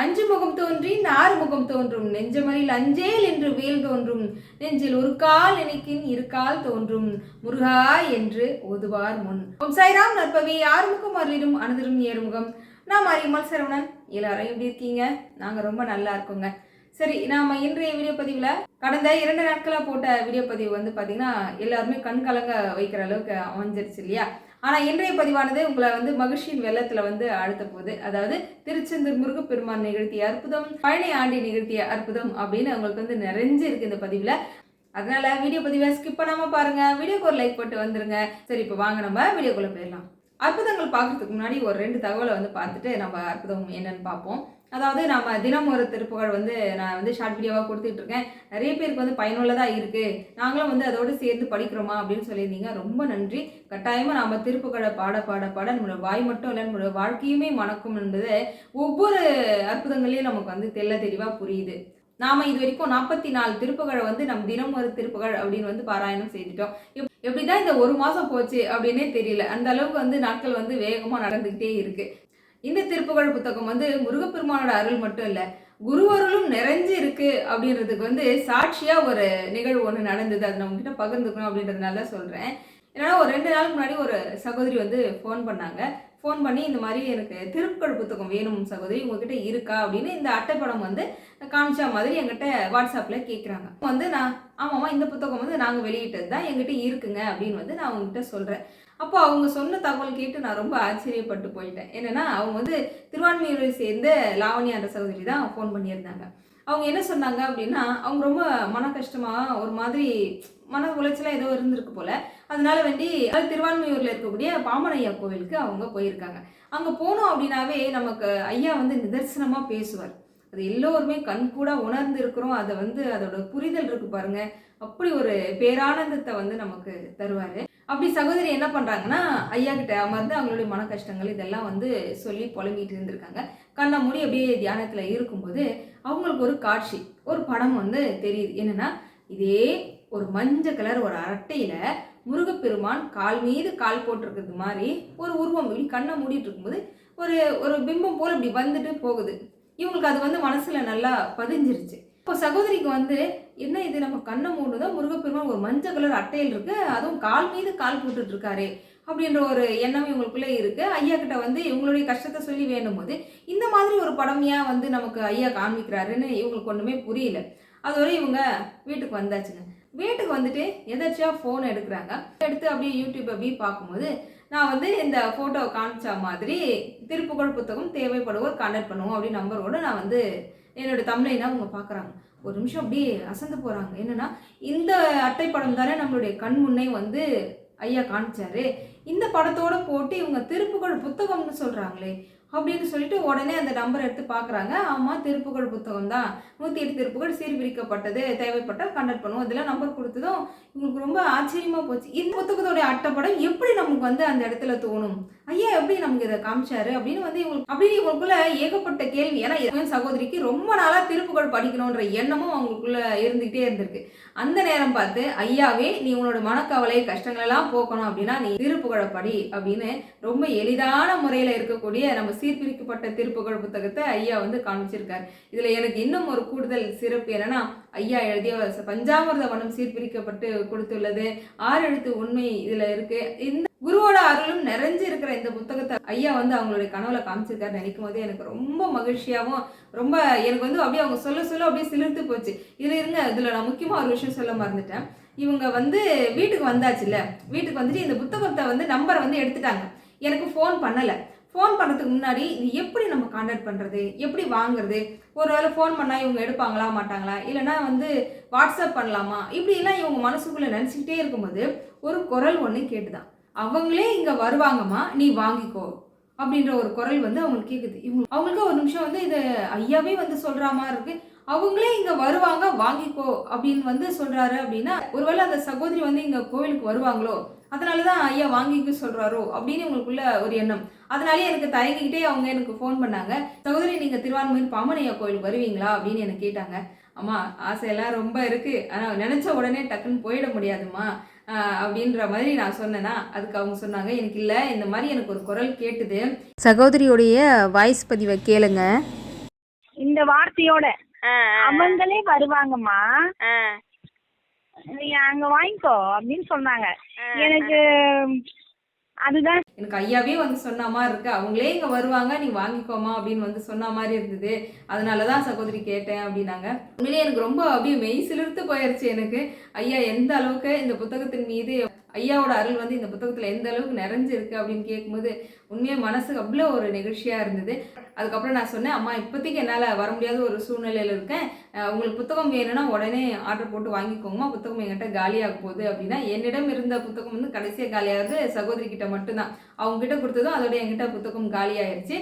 அஞ்சு முகம் தோன்றி ஆறு முகம் தோன்றும். நெஞ்சமரில் அஞ்சேல் என்று வேல் தோன்றும். நெஞ்சில் ஒரு கால் நினைக்கின் இரு கால் தோன்றும். முருகா என்று ஓதுவார் முன். ஓம் சாய்ராம் நற்பவி. ஆறுமுகம் அருளிடும் அனுதிரும் ஏறுமுகம். நான் அரியம்மாள் சரவணன் எல்லாரும் எப்படி இருக்கீங்க? நாங்கள் ரொம்ப நல்லா இருக்கோங்க. சரி நாம இன்றைய வீடியோ பதிவில் கடந்த இரண்டு நாட்களாக போட்ட வீடியோ பதிவு வந்து பார்த்தீங்கன்னா எல்லாருமே கண் கலங்க வைக்கிற அளவுக்கு அமைஞ்சிருச்சு இல்லையா? ஆனால் இன்றைய பதிவானது உங்களை வந்து மகிழ்ச்சியின் வெள்ளத்தில் வந்து அழுத்த போகுது. அதாவது திருச்செந்தூர் முருகப்பெருமான் நிகழ்த்திய அற்புதம் பழனி ஆண்டி நிகழ்த்திய அற்புதம் அப்படின்னு உங்களுக்கு வந்து நிறைஞ்சு இருக்கு இந்த பதிவில். அதனால வீடியோ பதிவை ஸ்கிப் பண்ணாமல் பாருங்க. வீடியோக்கு ஒரு லைக் போட்டு வந்துருங்க. சரி இப்போ வாங்க நம்ம வீடியோக்குள்ளே போயிடலாம். அற்புதங்கள் பார்க்கறதுக்கு முன்னாடி ஒரு ரெண்டு தகவலை வந்து பார்த்துட்டு நம்ம அற்புதம் என்னன்னு பார்ப்போம். அதாவது நம்ம தினம் ஒரு திருப்புகழ் வந்து நான் வந்து ஷார்ட் வீடியோவாக கொடுத்துட்டு இருக்கேன் நிறைய பேருக்கு வந்து பயனுள்ளதாக இருக்குது நாங்களும் வந்து அதோடு சேர்த்து படிக்கிறோமா அப்படின்னு சொல்லியிருந்தீங்க. ரொம்ப நன்றி. கட்டாயமாக நம்ம திருப்புகழை பாட பாட பாட நம்மளோட வாய் மட்டும் இல்லை நம்மளோட வாழ்க்கையுமே மணக்கும் என்பது ஒவ்வொரு அற்புதங்களையும் நமக்கு வந்து தெள்ள தெளிவாக புரியுது. நாம இது வரைக்கும் நாற்பத்தி நாலு திருப்புகழை வந்து நம்ம தினம் ஒரு திருப்புகழ் அப்படின்னு வந்து பாராயணம் செய்துட்டோம். எப்- எப்படிதான் இந்த ஒரு மாசம் போச்சு அப்படின்னே தெரியல. அந்த அளவுக்கு வந்து நாட்கள் வந்து வேகமா நடந்துகிட்டே இருக்கு. இந்த திருப்புகழ் புத்தகம் வந்து முருகப்பெருமானோட அருள் மட்டும் இல்லை குருவருளும் நிறைஞ்சு இருக்கு அப்படின்றதுக்கு வந்து சாட்சியா ஒரு நிகழ்வு ஒன்று நடந்தது. அதை நான் உங்ககிட்ட பகிர்ந்துக்கணும் அப்படின்றதுனால சொல்கிறேன் சொல்றேன். என்னன்னா ஒரு ரெண்டு நாளுக்கு முன்னாடி ஒரு சகோதரி வந்து ஃபோன் பண்ணாங்க. ஃபோன் பண்ணி இந்த மாதிரி எனக்கு திருக்குறள் புத்தகம் வேணும் சகோதரி உங்ககிட்ட இருக்கா? அப்படின்னு இந்த அட்டைப்படம் வந்து காமிச்ச மாதிரி என்கிட்ட வாட்ஸ்அப்பில் கேட்குறாங்க வந்து நான் ஆமாம்மா இந்த புத்தகம் வந்து நாங்கள் வெளியிட்டது தான் எங்கிட்ட இருக்குங்க. அப்படின்னு வந்து நான் அவங்ககிட்ட சொல்கிறேன் அப்போ அவங்க சொன்ன தகவல் கேட்டு நான் ரொம்ப ஆச்சரியப்பட்டு போயிட்டேன். என்னென்னா அவங்க வந்து திருவான்மையூரை சேர்ந்த லாவணி அந்த சகோதரி தான் ஃபோன் பண்ணியிருந்தாங்க. அவங்க என்ன சொன்னாங்க அப்படின்னா அவங்க ரொம்ப மன கஷ்டமாக ஒரு மாதிரி மன உளைச்சலாக ஏதோ இருந்திருக்கு போல. அதனால வேண்டி அதாவது திருவான்மையூரில் இருக்கக்கூடிய பாமனையா கோவிலுக்கு அவங்க போயிருக்காங்க. அங்கே போனோம் அப்படின்னாவே நமக்கு ஐயா வந்து நிதர்சனமாக பேசுவார். அது எல்லோருமே கண் கூட உணர்ந்து இருக்கிறோம் அதை வந்து அதோட புரிதல் இருக்கு பாருங்க. அப்படி ஒரு பேரானந்தத்தை வந்து நமக்கு தருவாரு. அப்படி சகோதரி என்ன பண்ணுறாங்கன்னா ஐயா கிட்ட அமர்ந்து அவங்களுடைய மன கஷ்டங்கள் இதெல்லாம் வந்து சொல்லி புலம்பிகிட்டு இருந்திருக்காங்க. கண்ணை மூடி அப்படியே தியானத்தில் இருக்கும்போது அவங்களுக்கு ஒரு காட்சி ஒரு படம் வந்து தெரியுது. என்னென்னா இதே ஒரு மஞ்சள் கலர் ஒரு அரட்டையில் முருகப்பெருமான் கால் மீது கால் போட்டிருக்கிறது மாதிரி ஒரு உருவம் இப்படி கண்ணை மூடிட்டு இருக்கும்போது ஒரு ஒரு பிம்பம் போல் இப்படி வந்துட்டு போகுது. இவங்களுக்கு அது வந்து மனசில் நல்லா பதிஞ்சிருச்சு. இப்போ சகோதரிக்கு வந்து என்ன இது நம்ம கண்ணை மூடுதான் முருகப்பெருமான் ஒரு மஞ்சள் கலர் அட்டையில் இருக்கு அதுவும் கால் மீது கால் போட்டுட்டு இருக்காரு அப்படின்ற ஒரு எண்ணம் இவங்களுக்குள்ளே இருக்கு. ஐயா கிட்ட வந்து இவங்களுடைய கஷ்டத்தை சொல்லி வேணும் போது இந்த மாதிரி ஒரு படமையா வந்து நமக்கு ஐயா காமிக்கிறாருன்னு இவங்களுக்கு ஒன்றுமே புரியல. அதோட இவங்க வீட்டுக்கு வந்தாச்சுங்க. வீட்டுக்கு வந்துட்டு எதாச்சியா ஃபோன் எடுக்கிறாங்க. எடுத்து அப்படியே யூடியூப் அப்படியே பார்க்கும்போது நான் வந்து இந்த ஃபோட்டோவை காமிச்ச மாதிரி திருப்புகழ் புத்தகம் தேவைப்படுவோர் கான்டாக்ட் பண்ணுவோம் அப்படின்னு நம்பரோடு நான் வந்து என்னோட தமிழைனா அவங்க பார்க்குறாங்க. ஒரு நிமிஷம் அப்படியே அசந்து போகிறாங்க என்னென்னா இந்த அட்டைப்படம் தானே நம்மளுடைய கண் முன்னே வந்து ஐயா காமிச்சாரு. இந்த படத்தோட போட்டு இவங்க திருப்புகழ் புத்தகம்னு சொல்கிறாங்களே அப்படின்னு சொல்லிட்டு உடனே அந்த நம்பர் எடுத்து பார்க்குறாங்க ஆமாம் திருப்புகழ் புத்தகம் தான் நூற்றி எட்டு திருப்புகள் சீர்பிரிக்கப்பட்டது. தேவைப்பட்டால் கண்டக்ட் பண்ணுவோம். இதெல்லாம் நம்பர் கொடுத்ததும் இவங்களுக்கு ரொம்ப ஆச்சரியமா போச்சு. இந்த புத்தகத்தோடைய அட்டப்படம் எப்படி நமக்கு வந்து அந்த இடத்துல தோணும்? ஐயா எப்படி நமக்கு இதை காமிச்சாரு? அப்படின்னு வந்து இவங்களுக்கு அப்படின்னு இவங்களுக்குள்ள ஏகப்பட்ட கேள்வி. ஏன்னா சகோதரிக்கு ரொம்ப நாளாக திருப்புகழ் படிக்கணுன்ற எண்ணமும் அவங்களுக்குள்ள இருந்துகிட்டே இருந்திருக்கு. அந்த நேரம் பார்த்து ஐயாவே நீ உன்னோட மனக்கவலை கஷ்டங்களெல்லாம் போக்கணும் அப்படின்னா நீ திருப்புகழப்படி அப்படின்னு ரொம்ப எளிதான முறையில் இருக்கக்கூடிய நம்ம சீர்பிரிக்கப்பட்ட திருப்புகழ் புத்தகத்தை ஐயா வந்து காமிச்சிருக்கார் இதில் எனக்கு இன்னும் ஒரு கூடுதல் சிறப்பு என்னன்னா ஐயா எழுதிய பஞ்சாமிர்த வனம் சீர்பிரிக்கப்பட்டு கொடுத்துள்ளது. ஆறு எழுத்து உண்மை இதில் இருக்கு. இந்த குருவோட அருளும் நிறைஞ்சு இருக்கிற இந்த புத்தகத்தை ஐயா வந்து அவங்களுடைய கனவுல காமிச்சிருக்காரு நினைக்கும் போது எனக்கு ரொம்ப மகிழ்ச்சியாகவும் ரொம்ப எனக்கு வந்து அப்படியே அவங்க சொல்ல சொல்ல அப்படியே சிலிர்த்து போச்சு. இதுல இருங்க இதில் நான் முக்கியமா ஒரு விஷயம் சொல்ல மறந்துட்டேன். இவங்க வந்து வீட்டுக்கு வந்தாச்சுல்ல? வீட்டுக்கு வந்துட்டு இந்த புத்தகத்தை வந்து நம்பரை வந்து எடுத்துட்டாங்க. எனக்கு ஃபோன் பண்ணல. ஃபோன் பண்ணுறதுக்கு முன்னாடி இது எப்படி நம்ம காண்டாக்ட் பண்ணுறது எப்படி வாங்குறது? ஒரு வேளை ஃபோன் பண்ணால் இவங்க எடுப்பாங்களா மாட்டாங்களா? இல்லைனா வந்து வாட்ஸ்அப் பண்ணலாமா? இப்படிலாம் இவங்க மனசுக்குள்ளே நினச்சிக்கிட்டே இருக்கும்போது ஒரு குரல் ஒன்று கேட்டுதான். அவங்களே இங்கே வருவாங்கம்மா நீ வாங்கிக்கோ அப்படின்ற ஒரு குரல் வந்து அவங்களுக்கு கேட்குது இவங்க அவங்களுக்கு ஒரு நிமிஷம் வந்து இது ஐயாவே வந்து சொல்கிற மாதிரி இருக்கு. அவங்களே இங்கே வருவாங்க வாங்கிக்கோ அப்படின்னு வந்து சொல்கிறாரு அப்படின்னா ஒருவேளை அந்த சகோதரி வந்து இங்கே கோவிலுக்கு வருவாங்களோ அதனால தான் ஐயா வாங்கிக்க சொல்கிறாரோ அப்படின்னு உங்களுக்குள்ள ஒரு எண்ணம். அதனாலே எனக்கு தயங்கிக்கிட்டே அவங்க எனக்கு ஃபோன் பண்ணாங்க. சகோதரி நீங்கள் திருவான்மையில் பாமனையா கோயில் வருவீங்களா அப்படின்னு எனக்கு கேட்டாங்க. அம்மா ஆசையெல்லாம் ரொம்ப இருக்குது ஆனால் நினச்ச உடனே டக்குன்னு போயிட முடியாதும்மா. அப்படின்ற மாதிரி நான் சொன்னேன்னா அதுக்கு அவங்க சொன்னாங்க எனக்கு இல்லை இந்த மாதிரி எனக்கு ஒரு குரல் கேட்டுது. சகோதரியுடைய வாய்ஸ் பதிவை கேளுங்க. இந்த வார்த்தையோட அவங்களே வருவாங்கம்மா. நீ அங்க வாங்கிக்கோ அப்படின்னு சொன்னாங்க. எனக்கு அதுதான் எனக்கு ஐயாவே வந்து சொன்ன மாதிரி இருக்கு. அவங்களே இங்க வருவாங்க நீ வாங்கிக்கோமா அப்படின்னு வந்து சொன்ன மாதிரி இருந்தது. அதனாலதான் சகோதரி கேட்டேன் அப்படின்னாங்க. உண்மையிலே எனக்கு ரொம்ப அப்படியே மெய் சிலிர்த்து போயிருச்சு எனக்கு. ஐயா எந்த அளவுக்கு இந்த புத்தகத்தின் மீது ஐயாவோட அருள் வந்து இந்த புத்தகத்துல எந்த அளவுக்கு நிறைஞ்சிருக்கு அப்படின்னு கேட்கும்போது உண்மையாக மனசுக்கு அவ்வளோ ஒரு நிகழ்ச்சியாக இருந்தது. அதுக்கப்புறம் நான் சொன்னேன் அம்மா இப்போதைக்கு என்னால் வர முடியாத ஒரு சூழ்நிலையில் இருக்கேன். உங்களுக்கு புத்தகம் வேணும்னா உடனே ஆர்டர் போட்டு வாங்கிக்கோங்கம்மா. புத்தகம் என்கிட்ட காலியாக போகுது அப்படின்னா என்னிடம் இருந்த புத்தகம் வந்து கடைசியாக காலியாகிறது சகோதரி கிட்ட மட்டும்தான். அவங்க கிட்ட கொடுத்ததும் அதோட என்கிட்ட புத்தகம் காலியாயிருச்சு.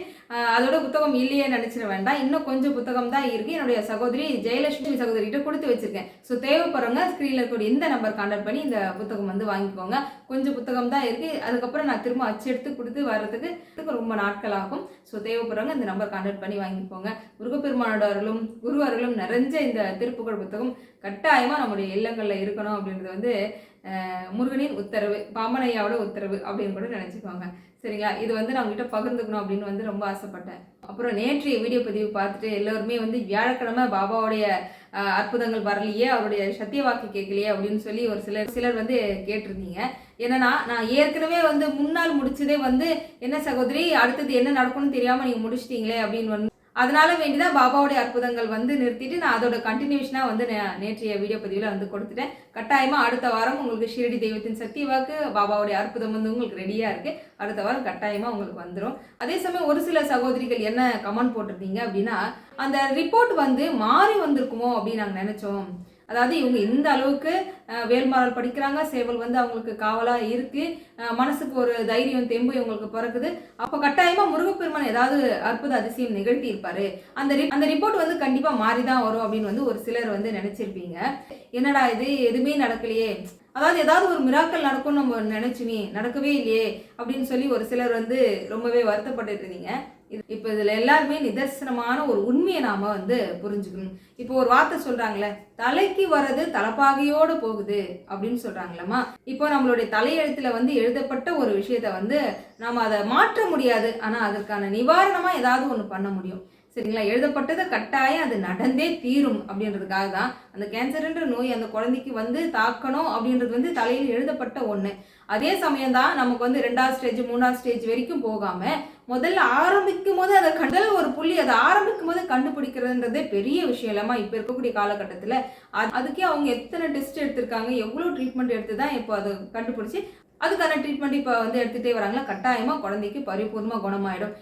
அதோட புத்தகம் இல்லையே நினச்சிட வேண்டாம். இன்னும் கொஞ்சம் புத்தகம் தான் இருக்குது என்னுடைய சகோதரி ஜெயலட்சுமி சகோதரி கிட்ட கொடுத்து வச்சிருக்கேன். ஸோ தேவைப்படுறவங்க ஸ்க்ரீனில் இருக்கக்கூடிய இந்த நம்பர் கான்டாக்ட் பண்ணி இந்த புத்தகம் வந்து வாங்கிக்கோங்க. கொஞ்சம் புத்தகம் தான் இருக்குது அதுக்கப்புறம் நான் திரும்ப அச்சு எடுத்து கொடுத்து வர்றது இதுக்கு ரொம்ப நாட்கள் ஆகும் ஸோ தேவைப்படுறவங்க இந்த நம்பர் கான்டாக்ட் பண்ணி வாங்கிக்கோங்க. முருகப்பெருமானோட அருளும் குரு அருளும் நிறைஞ்ச இந்த திருப்புகழ் புத்தகம் கட்டாயமாக நம்முடைய இல்லங்களில் இருக்கணும் அப்படின்றது வந்து முருகனின் உத்தரவு பாமனையாவோட உத்தரவு அப்படின்னு கூட நினச்சிக்கோங்க. சரிங்களா? இது வந்து நான் உங்ககிட்ட பகிர்ந்துக்கணும் அப்படின்னு வந்து ரொம்ப ஆசைப்பட்டேன். அப்புறம் நேற்றைய வீடியோ பதிவு பார்த்துட்டு எல்லோருமே வந்து வியாழக்கிழமை பாபாவுடைய அற்புதங்கள் வரலையே அவருடைய சத்திய வாக்கு கேட்கலையே அப்படின்னு சொல்லி ஒரு சிலர் சிலர் வந்து கேட்டிருந்தீங்க. என்னன்னா நான் ஏற்கனவே வந்து முன்னால் முடிச்சதே வந்து என்ன சகோதரி அடுத்தது என்ன நடக்கும்னு தெரியாமல் நீங்கள் முடிச்சிட்டீங்களே அப்படின்னு வந்து அதனால வேண்டிதான் பாபாவுடைய அற்புதங்கள் வந்து நிறுத்திட்டு நான் அதோட கண்டினியூஷனாக வந்து நே- நேற்றைய வீடியோ பதிவில் வந்து கொடுத்துட்டேன். கட்டாயமாக அடுத்த வாரம் உங்களுக்கு ஷீரடி தெய்வத்தின் சக்தி வாக்கு பாபாவுடைய அற்புதம் வந்து உங்களுக்கு ரெடியாக இருக்கு. அடுத்த வாரம் கட்டாயமாக உங்களுக்கு வந்துடும் அதே சமயம் ஒரு சில சகோதரிகள் என்ன கமெண்ட் போட்டிருந்தீங்க அப்படின்னா அந்த ரிப்போர்ட் வந்து மாறி வந்திருக்குமோ அப்படின்னு நாங்கள் நினைச்சோம். அதாவது இவங்க இந்த அளவுக்கு வேல்மாரல் வேல்மாறல் படிக்கிறாங்க. சேவல் வந்து அவங்களுக்கு காவலாக இருக்குது மனசுக்கு ஒரு தைரியம் தெம்பு இவங்களுக்கு பிறக்குது. அப்போ கட்டாயமாக முருகப்பெருமான் ஏதாவது அற்புத அதிசயம் நிகழ்த்தி இருப்பாரு அந்த ரி- அந்த ரிப்போர்ட் வந்து கண்டிப்பாக மாறி தான் வரும் அப்படின்னு வந்து ஒரு சிலர் வந்து நினச்சிருப்பீங்க. என்னடா இது? எதுவுமே நடக்கலையே. அதாவது ஏதாவது ஒரு மிராக்கள் நடக்கும்னு நம்ம நினச்சுமே நடக்கவே இல்லையே அப்படின்னு சொல்லி ஒரு சிலர் வந்து ரொம்பவே வருத்தப்பட்டு இருந்தீங்க. இப்போ இதில் எல்லாருமே நிதர்சனமான ஒரு உண்மையை நாம் வந்து புரிஞ்சுக்கணும். இப்போ ஒரு வார்த்தை சொல்கிறாங்களே தலைக்கு வர்றது தலைப்பாகையோடு போகுது அப்படின்னு சொல்கிறாங்களம்மா இப்போ நம்மளுடைய தலையெழுத்தில் வந்து எழுதப்பட்ட ஒரு விஷயத்த வந்து நாம் அதை மாற்ற முடியாது. ஆனால் அதற்கான நிவாரணமாக ஏதாவது ஒன்று பண்ண முடியும். சரிங்களா? எழுதப்பட்டது கட்டாயம் அது நடந்தே தீரும் அப்படின்றதுக்காக தான். அந்த கேன்சருன்ற நோய் அந்த குழந்தைக்கு வந்து தாக்கணும் அப்படின்றது வந்து தலையில் எழுதப்பட்ட ஒன்று அதே சமயம் தான் நமக்கு வந்து ரெண்டாவது ஸ்டேஜ் மூணாவது ஸ்டேஜ் வரைக்கும் போகாம முதல்ல ஆரம்பிக்கும் போது அதை கண்டல் ஒரு புள்ளி அதை ஆரம்பிக்கும் போது கண்டுபிடிக்கிறதுன்றதே பெரிய விஷயம் இல்லாமல் இப்போ இருக்கக்கூடிய காலகட்டத்தில் அது- அதுக்கே அவங்க எத்தனை டெஸ்ட் எடுத்திருக்காங்க எவ்வளோ ட்ரீட்மெண்ட் எடுத்து தான் இப்போ அதை கண்டுபிடிச்சி அதுக்கான ட்ரீட்மெண்ட் இப்போ வந்து எடுத்துகிட்டே வராங்களா? கட்டாயமாக குழந்தைக்கு பரிபூர்ணமாக குணமாயிடும்.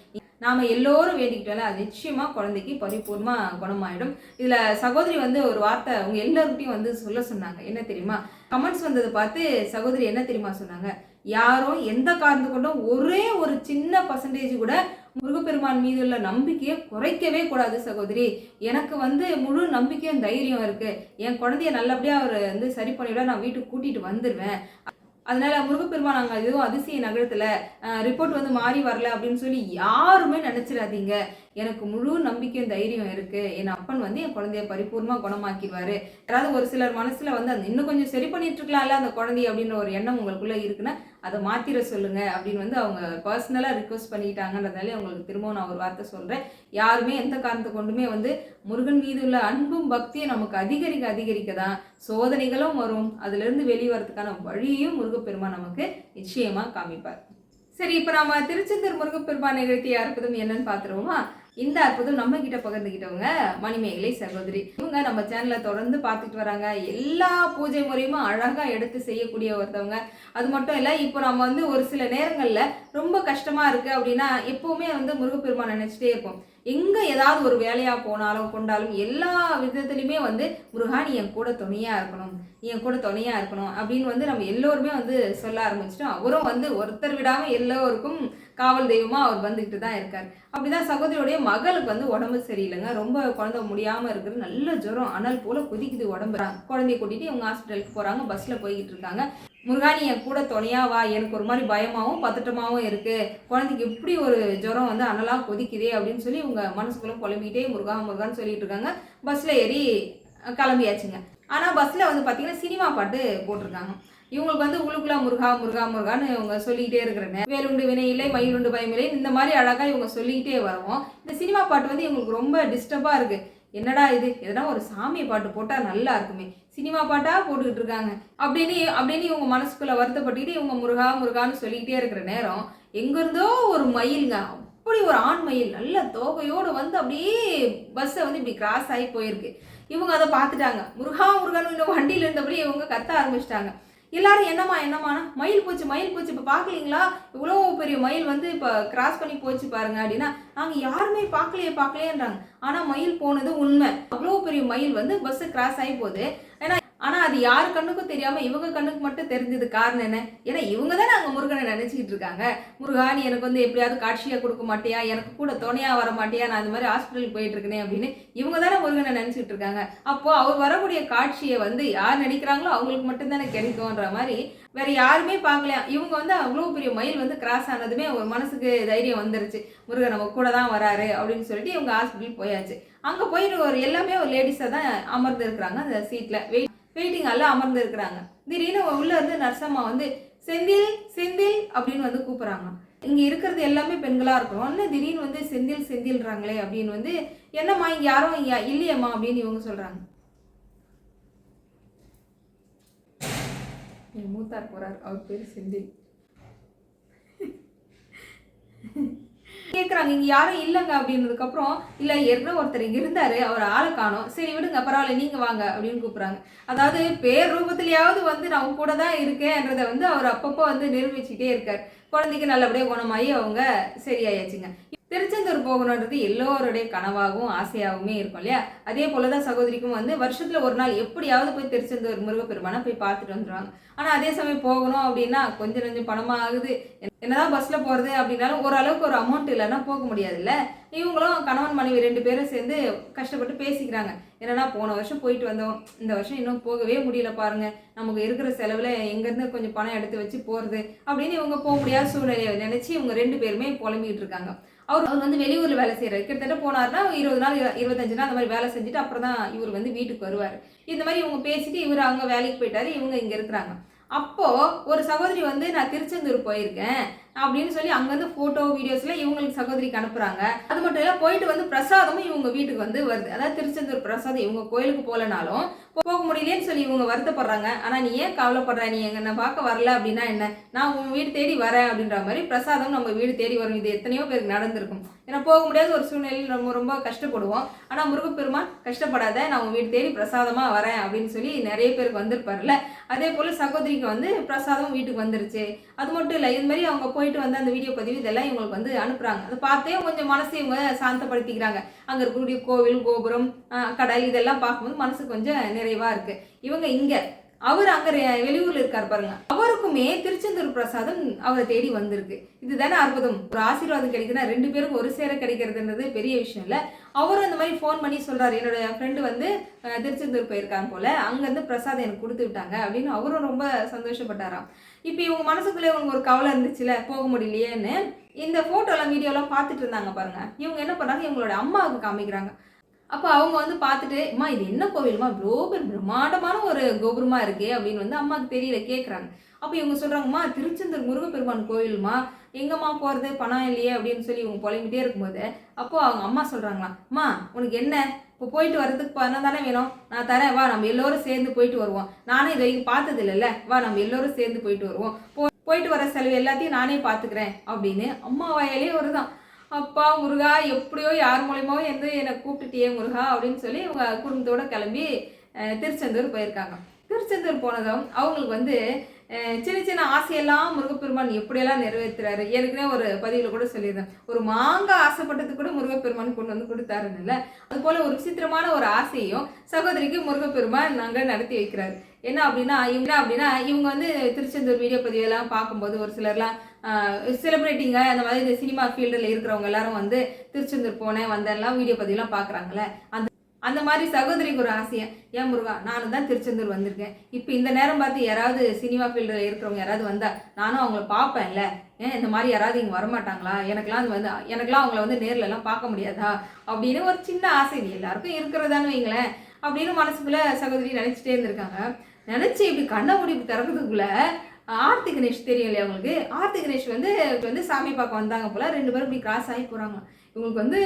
நாம் எல்லோரும் வேண்டிக்கிட்டோம்ல அது நிச்சயமாக குழந்தைக்கு பரிபூர்ணமாக குணமாயிடும். இதில் சகோதரி வந்து ஒரு வார்த்தை அவங்க எல்லாருக்கிட்டையும் வந்து சொல்ல சொன்னாங்க. என்ன தெரியுமா? கமெண்ட்ஸ் வந்ததை பார்த்து சகோதரி என்ன தெரியுமா சொன்னாங்க? யாரும் எந்த காரணத்து கொண்டும் ஒரே ஒரு சின்ன பர்சன்டேஜ் கூட முருகப்பெருமான் மீது உள்ள நம்பிக்கையை குறைக்கவே கூடாது சகோதரி. எனக்கு வந்து முழு நம்பிக்கையும் தைரியம் இருக்குது என் குழந்தைய நல்லபடியாக அவர் வந்து சரி பண்ணிவிட நான் வீட்டுக்கு கூட்டிகிட்டு வந்துடுவேன் அதனால முருகப்பெருமான் நாங்கள் எதுவும் அதிசய நகரத்தில் ரிப்போர்ட் வந்து மாறி வரல அப்படின்னு சொல்லி யாருமே நினச்சிடாதீங்க. எனக்கு முழு நம்பிக்கையும் தைரியம் இருக்கு. என் அப்பன் வந்து என் குழந்தைய பரிபூர்ணமா குணமாக்கிடுவாரு. யாராவது ஒரு சிலர் மனசுல வந்து அந்த இன்னும் கொஞ்சம் சரி பண்ணிட்டு இருக்கலாம்ல அந்த குழந்தைய அப்படின்ற ஒரு எண்ணம் உங்களுக்குள்ள இருக்குன்னா அதை மாத்திர சொல்லுங்க அப்படின்னு வந்து அவங்க பர்சனலாக ரிக்வஸ்ட் பண்ணிட்டாங்கன்றதாலே அவங்களுக்கு திரும்பவும் நான் ஒரு வார்த்தை சொல்கிறேன் யாருமே எந்த காரணத்தை கொண்டுமே வந்து முருகன் மீது உள்ள அன்பும் பக்தியும் நமக்கு அதிகரிக்க அதிகரிக்க தான் சோதனைகளும் வரும். அதுலேருந்து வெளிவரத்துக்கான வெளியே வரதுக்கான வழியும் முருகப்பெருமான் நமக்கு நிச்சயமாக காமிப்பார். சரி இப்போ நம்ம திருச்செந்தூர் முருகப்பெருமான் நிகழ்த்திய அற்புதம் என்னன்னு பார்த்துருவோமா? இந்த அற்புதம் நம்ம கிட்ட பகிர்ந்துகிட்டவங்க மணிமேகலை சகோதரி. இவங்க நம்ம சேனலை தொடர்ந்து பார்த்துட்டு வராங்க. எல்லா பூஜை முறையுமே அழகா எடுத்து செய்யக்கூடிய ஒருத்தவங்க. அது மட்டும் இல்லை இப்போ நம்ம வந்து ஒரு சில நேரங்கள்ல ரொம்ப கஷ்டமா இருக்கு அப்படின்னா எப்பவுமே வந்து முருகப்பெருமான் நினைச்சிட்டே இருப்போம். எங்க ஏதாவது ஒரு வேலையா போனாலும் கொண்டாலும் எல்லா விதத்துலையுமே வந்து முருகா நீ என் கூட துணையா இருக்கணும். என் கூட துணையா இருக்கணும். அப்படின்னு வந்து நம்ம எல்லோருமே வந்து சொல்ல ஆரம்பிச்சிட்டோம். அவரும் வந்து ஒருத்தர் விடாம எல்லோருக்கும் காவல் தெய்வமாக அவர் வந்துகிட்டு தான் இருக்கார். அப்படிதான் சகோதரியுடைய மகளுக்கு வந்து உடம்பு சரியில்லைங்க. ரொம்ப குழந்தை முடியாமல் இருக்குது நல்ல ஜுரம் அனல் போல் கொதிக்குது உடம்பு. குழந்தைய கூட்டிகிட்டு இவங்க ஹாஸ்பிட்டலுக்கு போகிறாங்க பஸ்ஸில் போய்கிட்டு இருக்காங்க. முருகானி என் கூட துணையா வா. எனக்கு ஒரு மாதிரி பயமாகவும் பதட்டமாகவும் இருக்குது குழந்தைக்கு எப்படி ஒரு ஜுரம் வந்து அனலாக கொதிக்குதே அப்படின்னு சொல்லி இவங்க மனசுக்குள்ள புலம்பிக்கிட்டே முருகா முருகான்னு சொல்லிட்டு இருக்காங்க. பஸ்ஸில் ஏறி கிளம்பியாச்சுங்க. ஆனால் பஸ்ஸில் வந்து பார்த்தீங்கன்னா சினிமா பாட்டு போட்டிருக்காங்க. இவங்களுக்கு வந்து உள்ளுக்குள்ள முருகா முருகா முருகான்னு இவங்க சொல்லிக்கிட்டே இருக்கிறேன் வேலுண்டு வினை மயிலுண்டு பயமில்லை இந்த மாதிரி அழகாக இவங்க சொல்லிக்கிட்டே வருவோம் இந்த சினிமா பாட்டு வந்து இவங்களுக்கு ரொம்ப டிஸ்டர்பாக இருக்குது என்னடா இது? எதனா ஒரு சாமி பாட்டு போட்டால் நல்லா இருக்குமே. சினிமா பாட்டாக போட்டுக்கிட்டு இருக்காங்க. அப்படின்னு அப்படின்னு இவங்க மனசுக்குள்ளே வருத்தப்பட்டுக்கிட்டு இவங்க முருகா முருகான்னு சொல்லிக்கிட்டே இருக்கிற நேரம் எங்கேருந்தோ ஒரு மயிலுங்க அப்படி ஒரு ஆண் மயில் நல்ல தோகையோடு வந்து அப்படியே பஸ்ஸை வந்து இப்படி கிராஸ் ஆகி போயிருக்கு. இவங்க அதை பார்த்துட்டாங்க. முருகா முருகான்னு வண்டியில் வண்டியில இருந்தபடி இவங்க கத்த ஆரம்பிச்சிட்டாங்க. எல்லாரும் என்னம்மா என்னம்மா? மயில் போச்சு மயில் போச்சு இப்போ பார்க்கலீங்களா இவ்வளோ பெரிய மயில் வந்து இப்போ கிராஸ் பண்ணி போச்சு பாருங்க அப்படின்னா நாங்கள் யாருமே பார்க்கலையே பார்க்கலையேன்றாங்க ஆனால் மயில் போனது உண்மை. அவ்வளோ பெரிய மயில் வந்து பஸ்ஸு கிராஸ் ஆகி போகுது. ஆனால் அது யார் கண்ணுக்கும் தெரியாமல் இவங்க கண்ணுக்கு மட்டும் தெரிஞ்சது காரணம் என்ன? ஏன்னா இவங்க தானே அங்கே முருகனை நினச்சிக்கிட்டு இருக்காங்க. முருகா நீ எனக்கு வந்து எப்படியாவது காட்சியாக கொடுக்க மாட்டியா? எனக்கு கூட துணையாக வர மாட்டியா? நான் இந்த மாதிரி ஹாஸ்பிட்டலுக்கு போயிட்டுருக்கனே அப்படின்னு இவங்க தானே முருகனை நினச்சிக்கிட்டு இருக்காங்க. அப்போது அவர் வரக்கூடிய காட்சியை வந்து யார் நினைக்கிறாங்களோ அவங்களுக்கு மட்டும்தானே கிடைக்கும்ன்ற மாதிரி வேற யாருமே பார்க்கலையா இவங்க வந்து அவ்வளோ பெரிய மயில் வந்து கிராஸ் ஆனதுமே ஒரு மனசுக்கு தைரியம் வந்துருச்சு. முருகன் நம்ம கூட தான் வராரு அப்படின்னு சொல்லிட்டு இவங்க ஹாஸ்பிட்டல் போயாச்சு. அங்கே போயிட்டு ஒரு எல்லாமே ஒரு லேடிஸாக தான் அமர்ந்து இருக்கிறாங்க அந்த சீட்டில் வெயிட் வெயிட்டிங் ஹாலில் அமர்ந்துருக்கிறாங்க. திடீர்னு உள்ள இருந்து நர்சம்மா வந்து செந்தில் செந்தில் அப்படின்னு வந்து கூப்பிட்றாங்க. இங்கே இருக்கிறது எல்லாமே பெண்களாக இருக்கிறோம் என்ன திடீர்னு வந்து செந்தில் செந்தில்றாங்களே அப்படின்னு வந்து என்னம்மா இங்கே யாரும் இல்லையம்மா அப்படின்னு இவங்க சொல்கிறாங்க மூத்தார் போகிறார் அவர் பேர் செந்தில். கேட்குறாங்க இங்கே யாரும் இல்லைங்க அப்படின்றதுக்கப்புறம் இல்லை ஏற்கனவே ஒருத்தர் இருந்தார் இருந்தாரு அவர் ஆளை காணும். சரி விடுங்க பரவாயில்ல நீங்க வாங்க அப்படின்னு கூப்பிடுறாங்க. அதாவது பேர் ரூபத்திலேயாவது வந்து நான் உங்க கூட தான் இருக்கேன்றதை வந்து அவர் அப்பப்போ வந்து நிரூபிச்சுட்டே இருக்கார். குழந்தைக்கு நல்லபடியாக குணமாகி அவங்க சரியாயாச்சுங்க. திருச்செந்தூர் போகணுன்றது எல்லோருடைய கனவாகவும் ஆசையாகவுமே இருக்கும் இல்லையா? அதே போல தான் சகோதரிக்கும் வந்து வருஷத்துல ஒரு நாள் எப்படியாவது போய் திருச்செந்தூர் முருகப்பெருமானை போய் பார்த்துட்டு வந்துடுவாங்க. ஆனா அதே சமயம் போகணும் அப்படின்னா கொஞ்சம் கொஞ்சம் பணமாக ஆகுது. என்னதான் பஸ்ல போறது அப்படின்னாலும் ஓரளவுக்கு ஒரு அமௌண்ட் இல்லைன்னா போக முடியாதுல்ல? இவங்களும் கணவன் மனைவி ரெண்டு பேரும் சேர்ந்து கஷ்டப்பட்டு பேசிக்கிறாங்க. என்னன்னா போன வருஷம் போயிட்டு வந்தோம். இந்த வருஷம் இன்னும் போகவே முடியல பாருங்க. நமக்கு இருக்கிற செலவுல எங்கேருந்து கொஞ்சம் பணம் எடுத்து வச்சு போறது அப்படின்னு இவங்க போக முடியாத சூழ்நிலையை நினைச்சு இவங்க ரெண்டு பேருமே புலம்பிக்கிட்டு இருக்காங்க. அவர் அவர் வந்து வெளியூரில் வேலை செய்கிறார் கிட்டத்தட்ட போனார்னா இருபது நாள் இரு- இருபத்தஞ்சு நாள் அந்த மாதிரி வேலை செஞ்சுட்டு அப்புறம் தான் இவர் வந்து வீட்டுக்கு வருவார். இந்த மாதிரி இவங்க பேசிட்டு இவர் அங்கே வேலைக்கு போயிட்டாரு இவங்க இங்கே இருக்கிறாங்க. அப்போது ஒரு சகோதரி வந்து நான் திருச்செந்தூர் போயிருக்கேன் அப்படின்னு சொல்லி அங்கேருந்து ஃபோட்டோ வீடியோஸ்லாம் இவங்களுக்கு சகோதரிக்கு அனுப்புகிறாங்க அது மட்டும் இல்லை போயிட்டு வந்து பிரசாதமும் இவங்க வீட்டுக்கு வந்து வருது. அதாவது திருச்செந்தூர் பிரசாதம் இவங்க கோயிலுக்கு போகலனாலும் போக முடியலன்னு சொல்லி இவங்க வருத்தப்படுறாங்க. ஆனால் நீ ஏன் கவலைப்படுற? நீ எங்க நான் பார்க்க வரல அப்படின்னா என்ன? நான் உன் வீடு தேடி வரேன் அப்படின்ற மாதிரி பிரசாதம் நம்ம வீடு தேடி வரும். இது எத்தனையோ பேருக்கு நடந்திருக்கும். ஏன்னா போக முடியாத ஒரு சூழ்நிலையில் ரொம்ப ரொம்ப கஷ்டப்படுவோம். ஆனால் முருகப்பெருமான் கஷ்டப்படாத நான் உன் வீடு தேடி பிரசாதமாக வரேன் அப்படின்னு சொல்லி நிறைய பேருக்கு வந்திருப்பார்ல அதே போல் சகோதரிக்கு வந்து பிரசாதம் வீட்டுக்கு வந்துருச்சு. அது மட்டும் இல்லை இது மாதிரி அவங்க போயிட்டு வந்து அந்த வீடியோ பதிவு இதெல்லாம் இவங்களுக்கு வந்து அனுப்புகிறாங்க அதை பார்த்தே கொஞ்சம் மனசு இவங்க சாந்தப்படுத்திக்கிறாங்க. அங்கே இருக்கக்கூடிய கோவில் கோபுரம் கடல் இதெல்லாம் பார்க்கும்போது மனசு கொஞ்சம் நிறைவா இருக்கு. இவங்க இங்க. அவர் அங்க வெளியூர்ல இருக்கார் பாருங்க. அவருக்குமே திருச்செந்தூர் பிரசாதம் அவரை தேடி வந்திருக்கு. இதுதானே அற்புதம். ஒரு ஆசீர்வாதம் கிடைக்குதுன்னா ரெண்டு பேரும் ஒரு சேர கிடைக்கிறதுன்றது பெரிய விஷயம் இல்ல. அவரும் அந்த மாதிரி ஃபோன் பண்ணி சொல்றாரு. என்னோட ஃப்ரெண்டு வந்து திருச்செந்தூர் போயிருக்காங்க போல. அங்கேருந்து பிரசாதம் எனக்கு கொடுத்து விட்டாங்க அப்படின்னு அவரும் ரொம்ப சந்தோஷப்பட்டாராம். இப்போ இவங்க மனசுக்குள்ளே இவங்களுக்கு ஒரு கவலை இருந்துச்சுல போக முடியலையேன்னு. இந்த ஃபோட்டோலாம் வீடியோலாம் பார்த்துட்டு இருந்தாங்க பாருங்க. இவங்க என்ன பண்ணாங்க இவங்களோட அம்மாவுக்கு காமிக்கிறாங்க. அப்போ அவங்க வந்து பார்த்துட்டு அம்மா இது என்ன கோவில்மா இவ்வளோ பெரிய பிரம்மாண்டமான ஒரு கோபுரமா இருக்கே அப்படின்னு வந்து அம்மாவுக்கு தெரியல கேட்குறாங்க அப்போ இவங்க சொல்கிறாங்கம்மா திருச்செந்தூர் முருகப்பெருமான் கோவில்மா? எங்கம்மா போகிறது பணம் இல்லையே அப்படின்னு சொல்லி இவங்க புலம்பிட்டே இருக்கும்போது அப்போது அவங்க அம்மா சொல்றாங்களாம் அம்மா உனக்கு என்ன? இப்போ போயிட்டு வர்றதுக்கு பணம் தானே வேணும்? நான் தரேன் வா நம்ம எல்லோரும் சேர்ந்து போயிட்டு வருவோம். நானே இது வரைக்கும் பார்த்தது இல்லைல்ல? வா நம்ம எல்லோரும் சேர்ந்து போயிட்டு வருவோம். போ போயிட்டு வர செலவு எல்லாத்தையும் நானே பார்த்துக்கிறேன் அப்படின்னு அம்மா ஒரு தான் அப்பா முருகா எப்படியோ யார் மூலியமாவோ எந்த என்னை கூப்பிட்டுட்டியே முருகா அப்படின்னு சொல்லி இவங்க குடும்பத்தோடு கிளம்பி திருச்செந்தூர் போயிருக்காங்க. திருச்செந்தூர் போனதும் அவங்களுக்கு வந்து சின்ன சின்ன ஆசையெல்லாம் முருகப்பெருமான் எப்படியெல்லாம் நிறைவேற்றுறாரு? ஏற்கனவே ஒரு பதிவில் கூட சொல்லியிருந்தேன். ஒரு மாங்காய் ஆசைப்பட்டது கூட முருகப்பெருமான் கொண்டு வந்து கொடுத்தாருன்னு அது போல ஒரு விசித்திரமான ஒரு ஆசையும் சகோதரிக்கு முருகப்பெருமான் நாங்கள் நடத்தி வைக்கிறாரு. என்ன அப்படின்னா இவங்க அப்படின்னா இவங்க வந்து திருச்செந்தூர் வீடியோ பதிவெல்லாம் பார்க்கும்போது ஒரு சிலர்லாம் செலிப்ரிட்டிங்க அந்த மாதிரி இந்த சினிமா ஃபீல்டில் இருக்கிறவங்க எல்லாரும் வந்து திருச்செந்தூர் போனேன் வந்தெல்லாம் வீடியோ பதிவெல்லாம் பார்க்குறாங்களே அந்த அந்த மாதிரி சகோதரிக்கு ஒரு ஆசையம் ஏன் முருகா நானும் தான் திருச்செந்தூர் வந்திருக்கேன். இப்போ இந்த நேரம் பார்த்து யாராவது சினிமா ஃபீல்டில் இருக்கிறவங்க யாராவது வந்தால் நானும் அவங்கள பார்ப்பேன்ல. ஏன் இந்த மாதிரி யாராவது இங்கே வரமாட்டாங்களா? எனக்கெல்லாம் வந்து எனக்கெல்லாம் அவங்கள வந்து நேர்லலாம் பார்க்க முடியாதா? அப்படின்னு ஒரு சின்ன ஆசை இது எல்லாருக்கும் இருக்கிறதான்னு வைங்களேன் அப்படின்னு மனசுக்குள்ளே சகோதரி நினச்சிட்டே இருந்திருக்காங்க. நினச்சி இப்படி கண்ணை முடிப்பு திறக்கிறதுக்குள்ளே ஆர்த்தி கணேஷ் தெரியும் இல்லையா உங்களுக்கு? ஆர்த்தி கணேஷ் வந்து வந்து சாமி பார்க்க வந்தாங்க போல ரெண்டு பேரும் இப்படி கிராஸ் ஆகி போகிறாங்க இவங்களுக்கு வந்து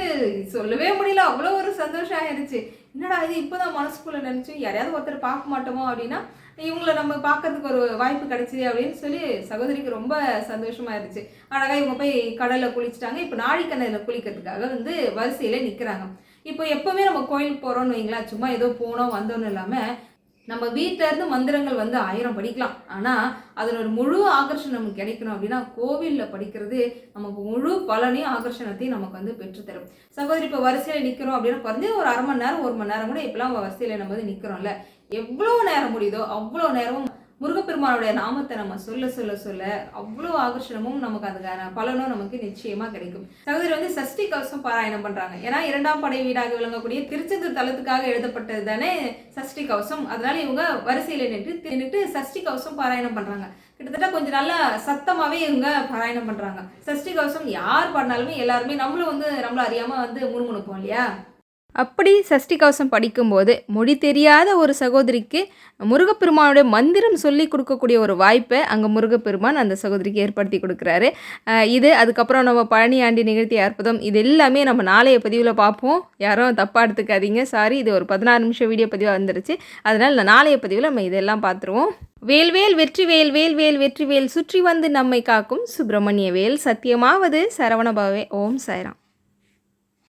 சொல்லவே முடியல அவ்வளோ ஒரு சந்தோஷம் ஆயிடுச்சு. என்னடா இது இப்போ தான் மனசுக்குள்ளே நினச்சி யாரையாவது ஒருத்தர் பார்க்க மாட்டோமோ அப்படின்னா இவங்கள நம்ம பார்க்கறதுக்கு ஒரு வாய்ப்பு கிடைச்சிது அப்படின்னு சொல்லி சகோதரிக்கு ரொம்ப சந்தோஷமா இருந்துச்சு. அழகாக இவங்க போய் கடலில் குளிச்சுட்டாங்க. இப்போ நாழிக்கண்ணையில் குளிக்கிறதுக்காக வந்து வரிசையில் நிற்கிறாங்க இப்போ எப்போவுமே நம்ம கோயிலுக்கு போகிறோன்னு வைங்களா சும்மா ஏதோ போனோம் வந்தோன்னு இல்லாமல் நம்ம வீட்டிலேருந்து மந்திரங்கள் வந்து ஆயிரம் படிக்கலாம். ஆனால் அதில் ஒரு முழு ஆகர்ஷணம் நமக்கு கிடைக்கணும் அப்படின்னா கோவிலில் படிக்கிறது நமக்கு முழு பலனையும் ஆகர்ஷணத்தையும் நமக்கு வந்து பெற்றுத்தரும். சகோதரி இப்போ வரிசையில் நிற்கிறோம் அப்படின்னா குறைஞ்சது ஒரு அரை மணி நேரம் ஒரு மணி நேரம் கூட இப்பெல்லாம் வரிசையில் நம்ம வந்து நிற்கிறோம்ல எவ்வளோ நேரம் முடியுதோ அவ்வளோ நேரமும் முருகப்பெருமானுடைய நாமத்தை நம்ம சொல்ல சொல்ல சொல்ல அவ்வளோ ஆகர்ஷணமும் நமக்கு அதுக்கான பலனும் நமக்கு நிச்சயமாக கிடைக்கும். சகோதரி வந்து சஷ்டி கவசம் பாராயணம் பண்ணுறாங்க ஏன்னா இரண்டாம் படை வீடாக விளங்கக்கூடிய திருச்செந்தூர் தலத்துக்காக எழுதப்பட்டது தானே சஷ்டி கவசம். அதனால இவங்க வரிசையில் நின்று நின்றுட்டு சஷ்டி கவசம் பாராயணம் பண்ணுறாங்க கிட்டத்தட்ட கொஞ்சம் நல்லா சத்தமாகவே இவங்க பாராயணம் பண்ணுறாங்க சஷ்டி கவசம் யார் பாடினாலுமே எல்லாருமே நம்மளும் வந்து நம்மள அறியாமல் வந்து முணுமுணுப்போம் இல்லையா? அப்படி சஷ்டி கவசம் படிக்கும்போது மொழி தெரியாத ஒரு சகோதரிக்கு முருகப்பெருமானுடைய மந்திரம் சொல்லி கொடுக்கக்கூடிய ஒரு வாய்ப்பை அங்கே முருகப்பெருமான் அந்த சகோதரிக்கு ஏற்படுத்தி கொடுக்குறாரு. இது அதுக்கப்புறம் நம்ம பழனி ஆண்டி நிகழ்த்திய அற்புதம். இது எல்லாமே நம்ம நாளைய பதிவில் பார்ப்போம். யாரும் தப்பாக எடுத்துக்காதீங்க. சாரி இது ஒரு பதினாறு நிமிஷம் வீடியோ பதிவாக வந்துருச்சு. அதனால் இந்த நாளைய பதிவில் நம்ம இதெல்லாம் பார்த்துருவோம். வேல்வேல் வெற்றிவேல் வேல்வேல் வெற்றிவேல் சுற்றி வந்து நம்மை காக்கும் சுப்பிரமணிய வேல். சத்தியமாவது சரவணபாவே ஓம் சாய்ராம்.